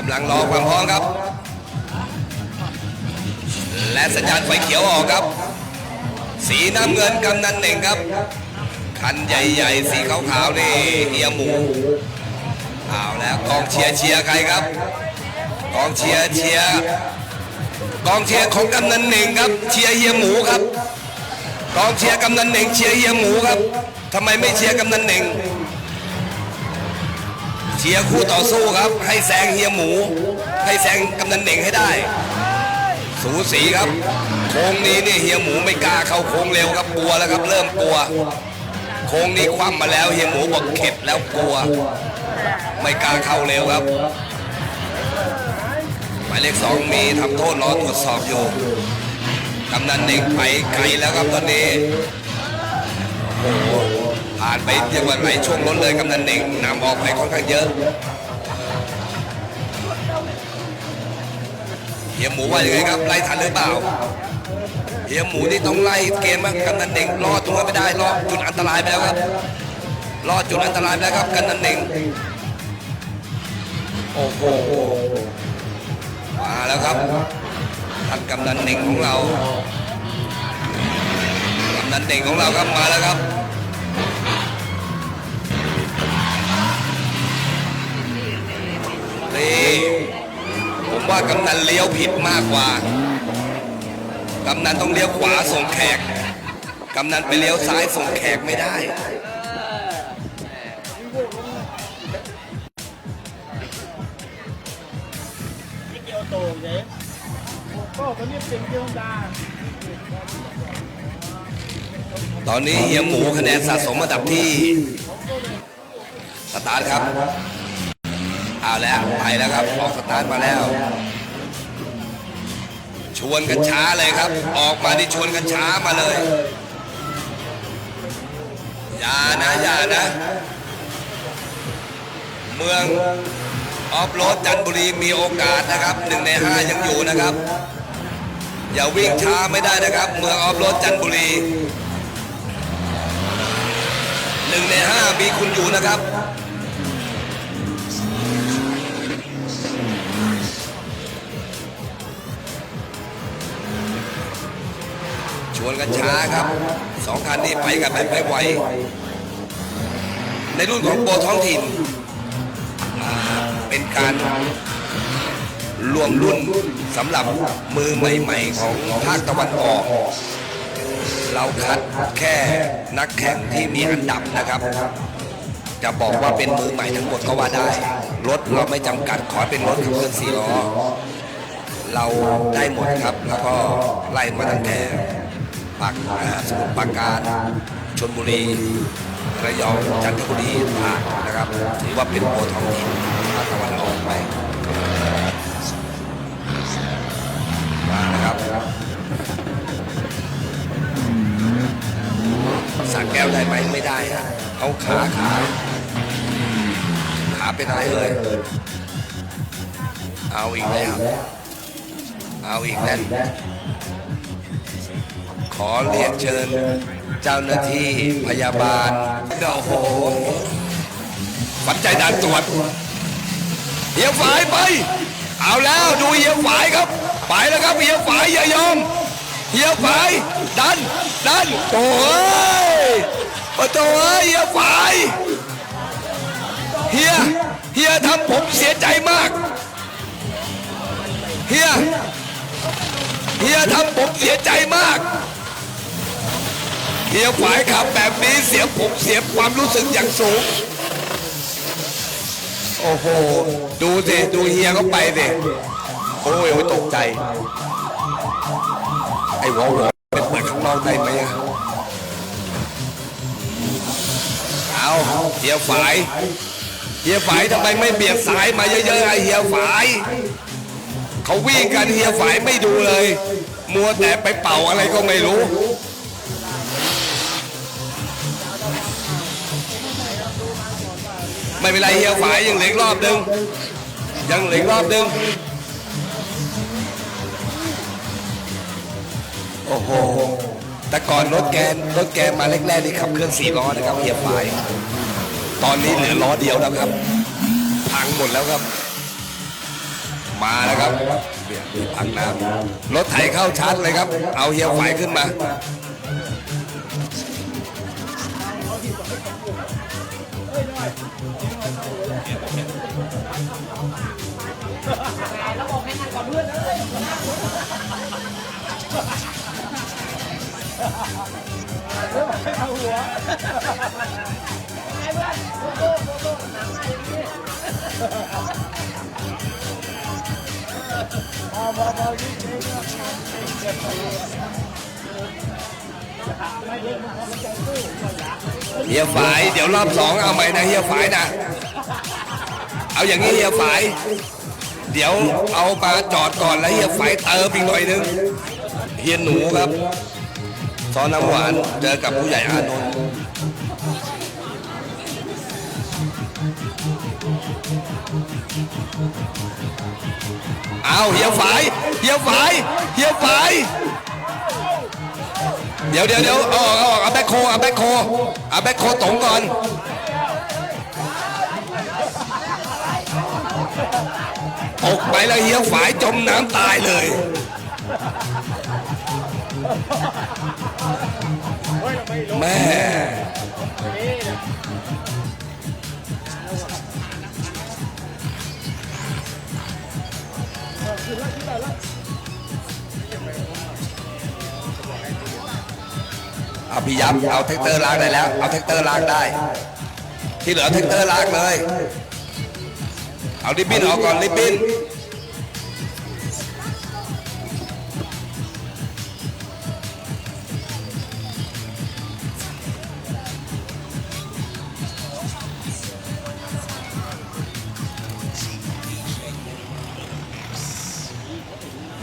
กำลังรอความพร้อมครับ และสัญญาณไฟเขียวออกครับ สีน้ำเงินกำนันเหน่งครับ คันใหญ่ๆ สีขาวๆนี่เฮียหมูเอาแล้วกองเชียร์เชียร์ใครครับ กองเชียร์เชียร์กองเชียร์ของกำนันเหน่งครับ เชียร์เฮียหมูครับ กองเชียร์กำนันเหน่งเชียร์เฮียหมูครับทำไมไม่เชียร์กำนันเหน่ง เชียร์คู่ต่อสู้ครับ ให้แซงเฮียหมู ให้แซงกำนันเหน่งให้ได้ สูสีครับโค้งนี้นี่เฮียหมูไม่กล้าเข้าโค้งเร็วครับกลัวแล้วครับเริ่มกลัว โค้งนี้คว่ำมาแล้วเฮียหมูบอกเข็ดแล้วกลัว ไม่กล้าเข้าเร็วครับหมายเลขสองมีทำโทษรอตรวจสอบอยู่กำนันเน่งไปไกลแล้วครับตอนนี้โอ้โห ผ่านไปเรียกว่าหลช่วงล้นเลยกำนันเน่งนำออกไปค่อนข้างเยอะเฮียหมูว่าอย่างไงครับไล่ทันหรือเปล่าเฮียหมูนี่ต้องไล่เกมว่ากำนันเน่งรอดตรงนั้นไม่ได้รอดจุดอันตรายไปแล้วครับรอดจุดอันตรายไปแล้วครับกำนันเน่งโอ้โหมาแล้วครับท่านกำนันเน่งของเรากำนันเน่งของเราครับมาแล้วครับ นี่ ผมว่ากำนันเลี้ยวผิดมากกว่า กำนันต้องเลี้ยวขวาส่งแขก กำนันไปเลี้ยวซ้ายส่งแขกไม่ได้ไม่เกียวโตเจ๊ก็เขาเรียกเป็นเกี่ยวดาตอนนี้เฮียหมูคะแนนสะสมอันดับที่ สตาร์ทครับ เอาแล้วไปแล้วครับออกสตาร์ทมาแล้ว ชวนกันช้าเลยครับ ออกมาที่ชวนกันช้ามาเลยอย่านะอย่านะ เมืองออฟโรดจันทบุรีมีโอกาสนะครับหนึ่งในห้ายังอยู่นะครับ อย่าวิ่งช้าไม่ได้นะครับ เมืองออฟโรดจันทบุรีหนึ่งในห้ามีคุณอยู่นะครับาครับสองคันนี้ไปกันแบบไม่ไหวในรุ่นของโปรท้องถิ่นอ่าเป็นการรวมรุ่นสำหรับมือใหม่ๆ ของภาคตะวันออก เราคัดแค่นักแข่งที่มีอันดับนะครับ จะบอกว่าเป็นมือใหม่ทั้งหมดก็ว่าได้ รถเราไม่จำกัดขอเป็นรถขับเคลื่อนสี่ล้อเราได้หมดครับ แล้วก็ไล่มาตั้งแต่ ปากสมุทรปราการชนบุรีระยองจันทบุรีตาดนะครับ ถือว่าเป็นโปรท้องถิ่นภาคตะวันออกไปมานะครับสักแก้วได้ไหมไม่ได้ฮะเขาขาขาขาเป็นอะไรเลย เอาอีกแล้ว เอาอีกแล้ว ขอเรียนเชิญเจ้าหน้าที่พยาบาลโอ้โหฝันใจด่านตรวจเฮียฝายไป เอาแล้วดูเฮียฝายครับ ไปแล้วครับเฮียฝายอย่ายอมเฮียฝายดันดันโอ้ยโอ้โหเฮียฝายเฮียเฮียทำผมเสียใจมากเฮียเฮียทำผมเสียใจมาก เฮียฝ่ายขับแบบนี้เสียผมเสียความรู้สึกอย่างสูง โอ้โห ดูสิดูเฮียเขาไปสิโอ้ยโอ้ยตกใจ ไอ้หัวหัวเป็นเปิดข้างนอกได้ไหมอะเอาเฮียฝ่ายเฮียฝ่ายทำไมไม่เบียดสายมาเยอะๆไอ้เฮียฝ่ายเขาวิ่งกันเฮียฝ่ายไม่ดูเลย มัวแต่ไปเป่าอะไรก็ไม่รู้ ไม่เป็นไรเฮียฝ่ายยังเหลืออกรอบหนึ่งยังเหลืออกรอบหนึ่งโอ้โหแต่ก่อนรถแกนรถแกมาแรกๆนี่ขับเคลื่อนสี่ล้อนะครับเฮียฝ่าย ตอนนี้เหลือล้อเดียวแล้วครับพังหมดแล้วครับ มาแล้วครับพักน้ำรถไถเข้าชัดเลยครับ เอาเฮียไฝขึ้นมา พอพอพอยิ่งเองนะเก็บไปไม่เล่นมันทำใจสู้ก็อยากเฮียฝาย เดี๋ยวรอบสองเอาใหม่นะเฮียฝายนะ เอาอย่างนี้เฮียฝาย เดี๋ยวเอามาจอดก่อนแล้วเฮียฝายเติมอีกหน่อยนึงเฮียหนูครับซอน้ำหวานเจอกับผู้ใหญ่อานนท์เอาเฮียฝายเฮียฝายเฮียฝายเดี๋ยวเดี๋ยวเดี๋ยวเอาออกเอาออกเอาแบ็คโคเอาแบ็คโคเอาแบ็คโคตรงก่อน ตกไปแล้วเฮียฝายจมน้ำตายเลยแม่เอาพี่ยับเอาแท็กเตอร์ล้างได้แล้ว เอาแท็กเตอร์ล้างได้ ที่เหลือแท็กเตอร์ล้างเลย เอาริบบินออกก่อนริบบิน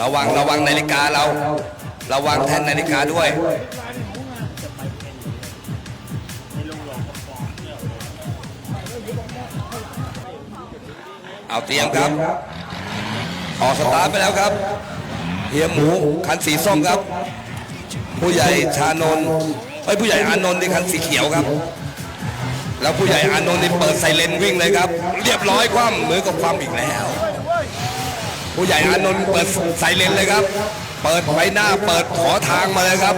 ระวังระวังนาฬิกาเรา ระวังแท่นนาฬิกาด้วย เอาเตรียมครับ ออกสตาร์ทไปแล้วครับเฮียหมูคันสีส้มครับ ผู้ใหญ่ชานนท์ไอ้ยผู้ใหญ่อานนท์ในคันสีเขียวครับ แล้วผู้ใหญ่อานนท์นี่เปิดไซเรนวิ่งเลยครับ เรียบร้อยคว่ำมือกับความอีกแล้ว ผู้ใหญ่อานนท์เปิดไซเรนเลยครับ เปิดไฟหน้าเปิดขอทางมาเลยครับ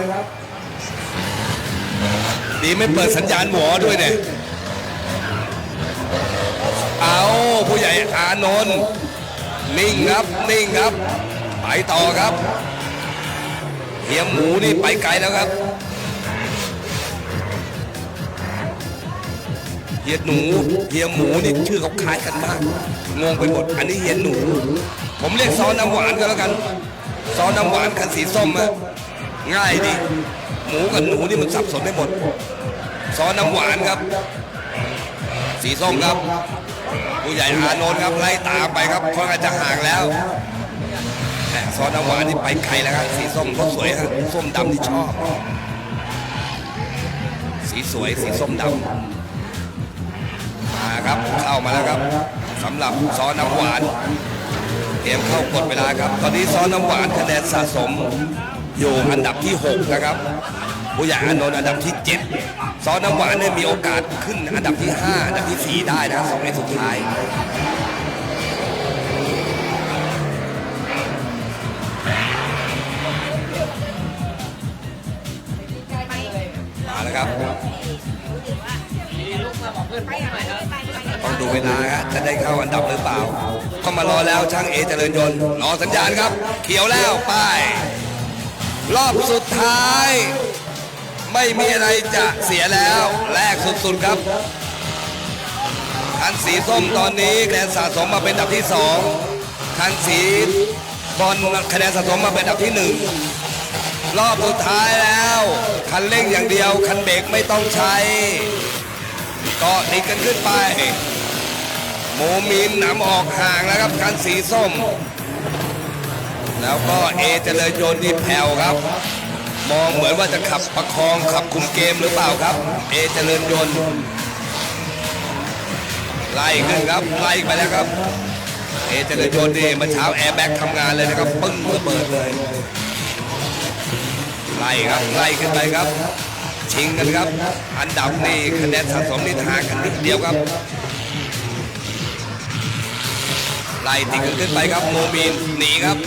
ดีไม่เปิดสัญญาณหวอด้วยเนี่ย เอาผู้ใหญ่อานนท์นิ่งครับนิ่งครับ ไปต่อครับเฮียหมูนี่ไปไกลแล้วครับเฮียหนูเฮียหมูนี่ชื่อเขาคล้ายกันมากงงไปหมดอันนี้เฮียหนู ผมเรียกซอน้ำหวานก็แล้วกันซอน้ำหวานคันสีส้มอะง่ายดีหมูกับหนูนี่มันสับสนได้หมดซอน้ำหวานครับ สีส้มครับ ผู้ใหญ่อานนท์ครับไล่ตามไปครับค่อนข้างจะห่างแล้วแหม่ซอน้ำหวานี่ไปไกลแล้วครับสีส้มก็สวยครับส้มดำที่ชอบ สีสวยสีส้มดำมาครับเข้ามาแล้วครับสำหรับซอน้ำหวานเตรียมเข้ากดเวลาครับ ตอนนี้ซอน้ำหวานคะแนนสะสมอยู่อันดับที่ 6 นะครับ ผู้ใหญ่อานนท์อันดับที่ 7 ซอสน้ำหวานเนี่ยมีโอกาสขึ้นอันดับที่ 5 อันดับที่ 4 ได้นะสองในสุดท้ายมาแล้วครับต้องดูเวลาฮะจะได้เข้าอันดับหรือเปล่า ก็มารอแล้วช่างเอเจริญยนต์รอสัญญาณครับ เขียวแล้วไป รอบสุดท้าย ไม่มีอะไรจะเสียแล้วแรกสุดๆครับคันสีส้มตอนนี้คะแนนสะสมมาเป็นอันดับที่สองคันสีบอลคะแนนสะสมมาเป็นอันดับที่หนึ่งรอบสุดท้ายแล้ว คันเร่งอย่างเดียว คันเบรกไม่ต้องใช้เกาะติดกันขึ้นไปโมมินนำออกห่างแล้วครับคันสีส้ม แล้วก็เอเจริญยนต์นี่แผ่วครับ มองเหมือนว่าจะขับประคองขับคุมเกมหรือเปล่าครับ เอเจริญยนต์ไล่ขึ้นครับไล่ไปแล้วครับ เอเจริญยนต์นี่เมื่อเช้าแอร์แบ็กทำงานเลยนะครับปึ้งระเบิดเลยไล่ครับไล่ขึ้นไปครับชิงกันครับ อันดับนี่คะแนนสะสมนี่ห่างกันนิดเดียวครับไล่ติดกันขึ้นไปครับโมมินหนีครับ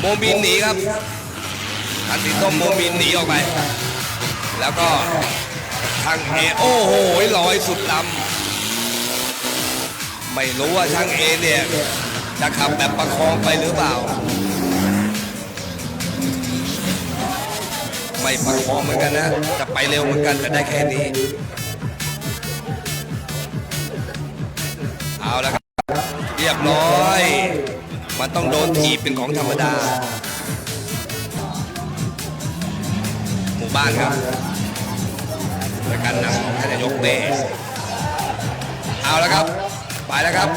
โมมินหนีครับ คันสีส้มโมมินหนีออกไป แล้วก็ทางเอโอ้โหลอยสุดลำไม่รู้ว่าช่างเอเนี่ย จะขับแบบประคองไปหรือเปล่า ไม่ประคองเหมือนกันนะ จะไปเร็วเหมือนกันแต่ได้แค่นี้ เอาละครับ เรียบร้อย มันต้องโดนถีบเป็นของธรรมดา มู่บ้านครับโดยการนำของท่านนายกเต้เอาและครับ ไปแล้วครับ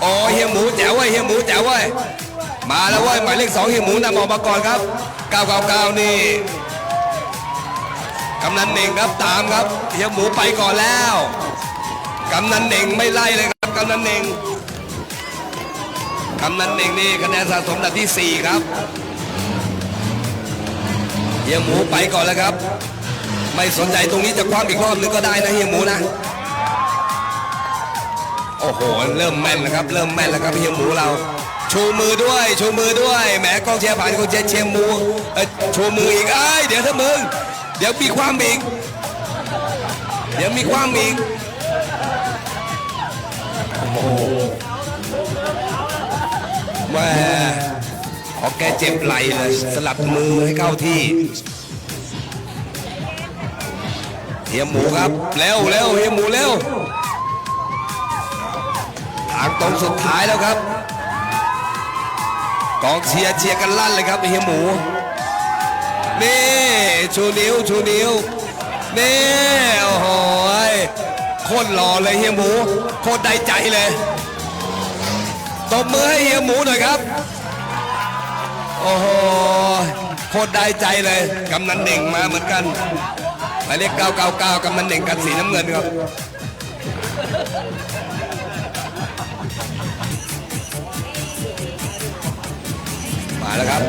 โอ้เฮียหมูแจ๋วเว้ยเฮียหมูแจ๋วเว้ยมาแล้วเว้ยหมายเลขสองเฮียหมูนำออกมาก่อนครับ999นี่กำนันเน่งครับตามครับเฮียหมูไปก่อนแล้วกำนันเน่งไม่ไล่เลยครับกำนันเน่งกำนันเน่งนี่คะแนนสะสมอันดับที่ 4 ครับ ฮียหมูไปก่อนแล้วครับ ไม่สนใจตรงนี้จะคว้าอีกรอบนึงก็ได้นะเฮียหมูนะ โอ้โห เริ่มแม่นแล้วครับ เริ่มแม่นแล้วครับเฮียหมูเรา ชูมือด้วย ชูมือด้วย แหมกองเชียร์ผ่านกองเชียร์เชียร์หมูชูมืออีกเอ้เดี๋ยวถ้ามึง เดี๋ยวมีความอีก เดี๋ยวมีความอีก โอ้โหแม่ ขอแกเจ็บไหลเลยสลับมือให้เข้าที่เฮียหมูครับเร็วเร็วเฮียหมูเร็วทางตรงสุดท้ายแล้วครับกองเชียร์เชียร์กันลั่นเลยครับเฮียหมูนี่ชูนิ้วชูนิ้วนี่โอ้โหยโคตรหล่อเลยเฮียหมูโคตรได้ใจเลยตบมือให้เฮียหมูหน่อยครับ โอ้โหโคตรได้ใจเลยกำนันเน่งมาเหมือนกันหมายเลข999กำนันเน่งกันสีน้ำเงินครับมาแล้วครับ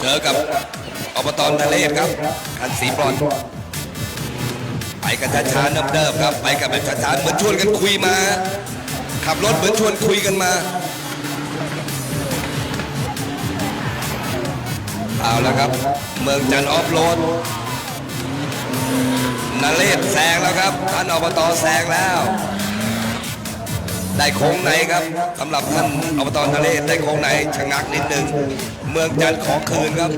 เจอกับอบตนเลครับคันสีบรอน กันช้าๆเนิบๆครับ ไปกันแบบช้าๆเหมือนชวนกันคุยมา ขับรถเหมือนชวนคุยกันมาเอาแล้วครับ เมืองจันออฟโรดนาเลศแซงแล้วครับท่านอบตแซงแล้ว ได้โค้งไหนครับสำหรับท่านอบตนาเลศได้โค้งไหนชะงักนิดนึงเมืองจันขอคืนครับ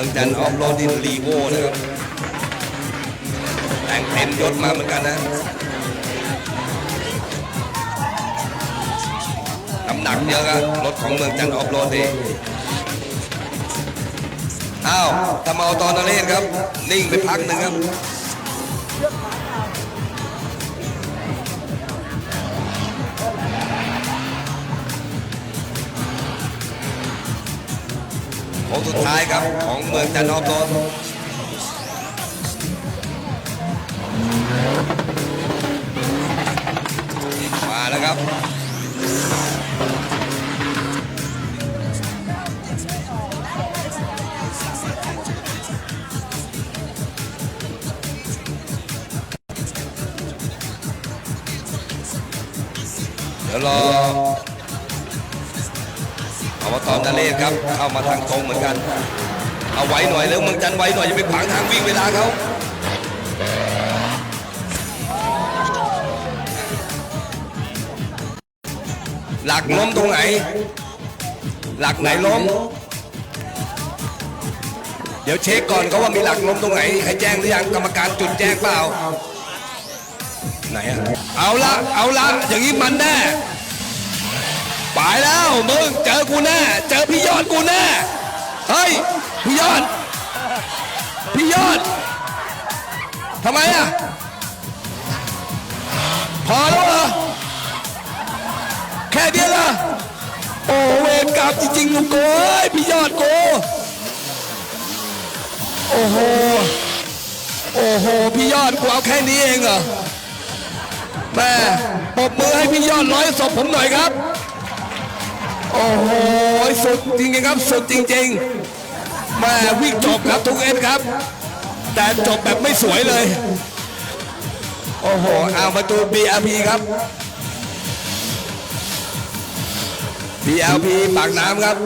มืองจันทร์ออฟโรดดินรีโวนะครับแต่งเต็มยศมาเหมือนกันนะน้ำหนักเยอะครับรถของเมืองจันทร์ออฟโรดเองอ้าวทำเอาตอนนเรศครับ นิ่งไปพักหนึ่งครับ สุดท้ายครับของเมืองจันทร์ออฟโรดมาแล้วครับ ครับ เข้ามาทางตรงเหมือนกัน เอาไว้หน่อยแล้วเมืองจันไว้หน่อยอย่าไปขวางทางวิ่งเวลาเขาหลักล้มตรงไหน หลักไหนล้ม เดี๋ยวเช็คก่อนเขาว่ามีหลักล้มตรงไหนใครแจ้งหรือยังกรรมการจุดแจ้งเปล่า ไหนอะเอาละเอาละอย่างนี้มันแน่ ไปแล้วมึงเจอกูแน่เจอพี่ยอดกูแน่เฮ้ยพี่ยอดพี่ยอดทำไมอะพอแล้วเหรอแค่เดียวเหรอโอ้เวรกรรมจริงๆลูกโก้ยพี่ยอดโกโอ้โหโอ้โหพี่ยอดกูเอาแค่นี้เองเหรอแม่ปรบมือให้พี่ยอดร้อยศพผมหน่อยครับ โอ้โหสุดจริงๆครับสุดจริงๆมาวิ่งจบครับทุกเอ็นครับ แต่จบแบบไม่สวยเลย โอ้โหเอาประตู BRP ครับ BRP ปากน้ำครับ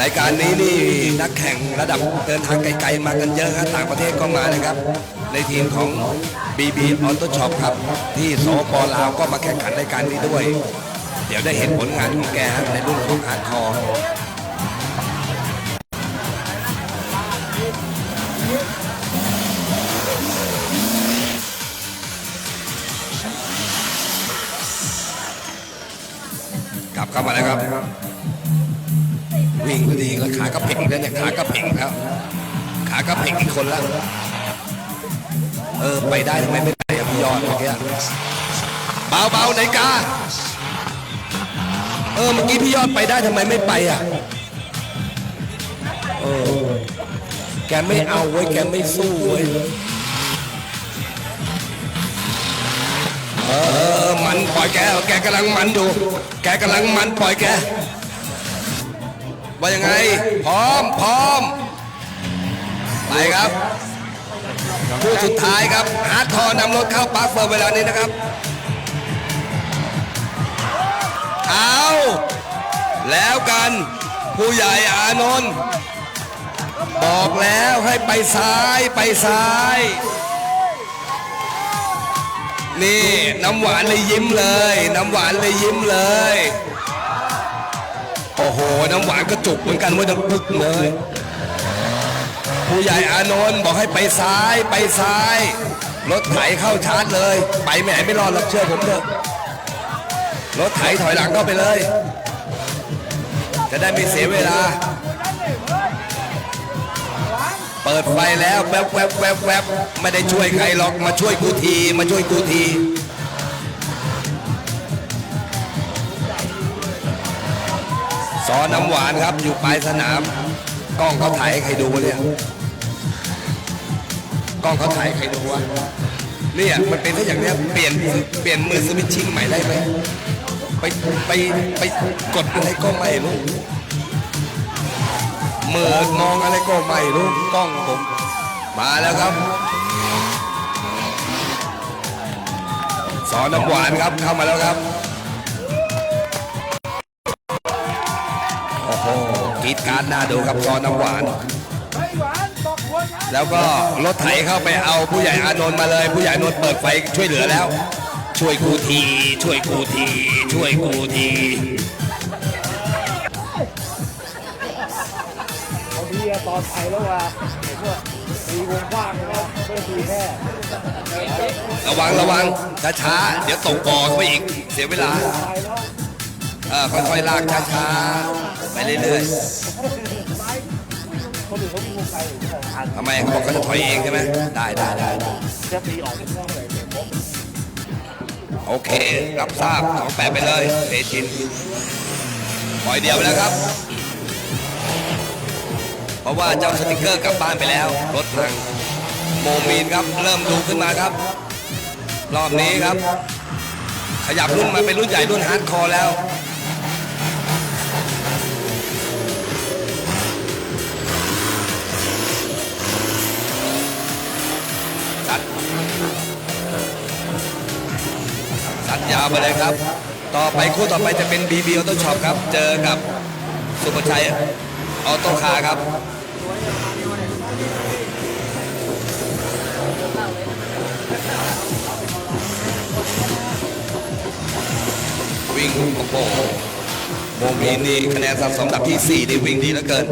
รายการนี้นี่นักแข่งระดับเดินทางไกลๆมากันเยอะครับต่างประเทศก็มานะครับ ในทีมของ BB Auto Shop ครับ ที่สปลาวก็มาแข่งขันรายการนี้ด้วย เดี๋ยวได้เห็นผลงานของแกครับในรุ่นของฮาร์ดคอร์กลับเข้ามาแล้วครับ วิ่งพอดีก็ขากระเพงแล้วเนี่ยขากระเพงแล้ว ขากระเพงอีกคนแล้วเออไปได้ทำไมไม่ไปอะพี่ยอดเมื่อกี้เบาเบาไหนกาเออเมื่อกี้พี่ยอดไปได้ทำไมไม่ไปอะเออแกไม่เอาเว้ยแกไม่สู้เว้ยเออเออเออมันปล่อยแก แกกำลังมันอยู่แกกำลังมันปล่อยแก ว่ายังไง พร้อมพร้อมไปครับคู่สุดท้ายครับฮาร์ดคอร์นำรถเข้าปาร์คเฟิร์มเวลานี้นะครับเอาแล้วกันผู้ใหญ่อานนท์บอกแล้วให้ไปซ้ายไปซ้าย นี่น้ำหวานเลยยิ้มเลย น้ำหวานเลยยิ้มเลย โอ้โห น้ำหวานกระจุกเหมือนกันว่าจะพึกเลย ผู้ใหญ่อานนท์บอกให้ไปซ้ายไปซ้าย รถไถเข้าชาร์จเลย ไปไม่ไหนไม่รอดหรอกเชื่อผมเถอะ รถไถถอยหลังเข้าไปเลย จะได้ไม่เสียเวลา เปิดไฟแล้วแวบแวบแวบแวบไม่ได้ช่วยใครหรอกมาช่วยกูที มาช่วยกูที ซอน้ำหวานครับอยู่ปลายสนาม กล้องเขาถ่ายใครดูวะเนี่ยกล้องเขาถ่ายใครดูวะเนี่ยมันเป็นถ้าอย่างเนี้ยเปลี่ยนเปลี่ยนมือสวิตชิ่งใหม่ได้ไหมไปไปไปกดอะไรก็ไม่รู้มือมองอะไรก็ไม่รู้กล้องผมมาแล้วครับ สอน้ำหวานครับเข้ามาแล้วครับ กรีดการดหน้าดูครับซอน้ำหวาน แล้วก็รถไถเข้าไปเอาผู้ใหญ่อานนท์มาเลย ผู้ใหญ่อานนท์เปิดไฟช่วยเหลือแล้ว ช่วยกูที ช่วยกูที ช่วยกูทีบางทีอตอนไปแล้วว่าไอ้พวกตีวงกว้างนะไม่ได้ตีแค่ระวังระวังช้าๆเดี๋ยวตกบ่อเข้าไปอีกเสียเวลาเออค่อยๆลากช้าๆ ไปเรื่อยๆทำไมเขาบอกเขาจะถอยเองใช่ไหมได้ได้ได้ได้จะตีออกโอเค รับทราบของแปะไปเลยเทชินปล่อยเดียวไปแล้วครับ เพราะว่าเจ้าสติกเกอร์กลับบ้านไปแล้ว รถทางโมมีนครับเริ่มดูขึ้นมาครับ รอบนี้ครับ ขยับรุ่นมาเป็นรุ่นใหญ่รุ่นฮาร์ดคอร์แล้ว ยาวไปเลยครับ ต่อไปคู่ต่อไปจะเป็น BB Auto Shop ครับ เจอกับสุภชัยออโต้คาร์ครับวิ่งโอ้โหโมงมีนนี่คะแนนสะสมดับที่4นี่วิ่งดีเหลือเกิน